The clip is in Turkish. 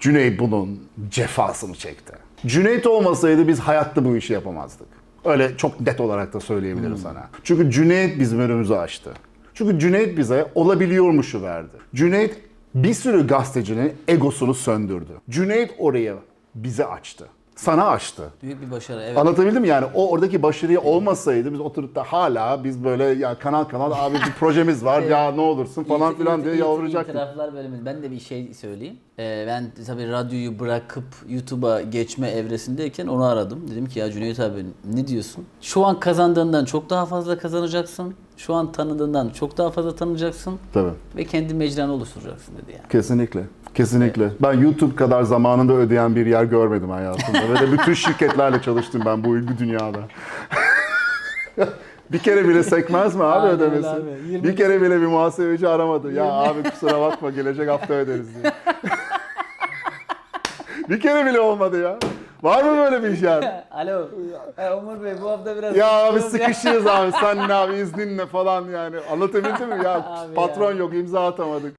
Cüneyt bunun cefasını çekti. Cüneyt olmasaydı biz hayatta bu işi yapamazdık. Öyle çok net olarak da söyleyebilirim sana. Çünkü Cüneyt bizim önümüzü açtı. Çünkü Cüneyt bize olabiliyormuşu verdi. Cüneyt bir sürü gazetecinin egosunu söndürdü. Cüneyt oraya bize açtı. Sana açtı. Büyük bir başarı evet. Anlatabildim mi? Yani o oradaki başarıyı olmasaydı biz oturup da hala biz böyle ya kanal kanal abi bir projemiz var ya ne olursun falan İti- filan diye iti- yalvaracaktık. İtiraflar bölümü. Ben de bir şey söyleyeyim. Ee, ben tabii radyoyu bırakıp YouTube'a geçme evresindeyken onu aradım. Dedim ki ya Cüneyt abi ne diyorsun? Şu an kazandığından çok daha fazla kazanacaksın. Şu an tanıdığından çok daha fazla tanınacaksın. Tabii. Ve kendi mecranı oluşturacaksın dedi yani. Kesinlikle. Kesinlikle. Ben YouTube kadar zamanında ödeyen bir yer görmedim hayatımda. Ve de bütün şirketlerle çalıştım ben bu dünyada. bir kere bile sekmez mi abi Aynen ödemesi? abi. Yirmi- Bir kere bile bir muhasebeci aramadı. Ya abi kusura bakma gelecek hafta öderiz diye. bir kere bile olmadı ya. Var mı böyle bir iş yani? Alo. Umur Bey bu hafta biraz... Ya abi sıkışıyoruz abi sen ne abi izninle falan yani. Anlatabildim mi? Ya Abi patron ya. yok imza atamadık.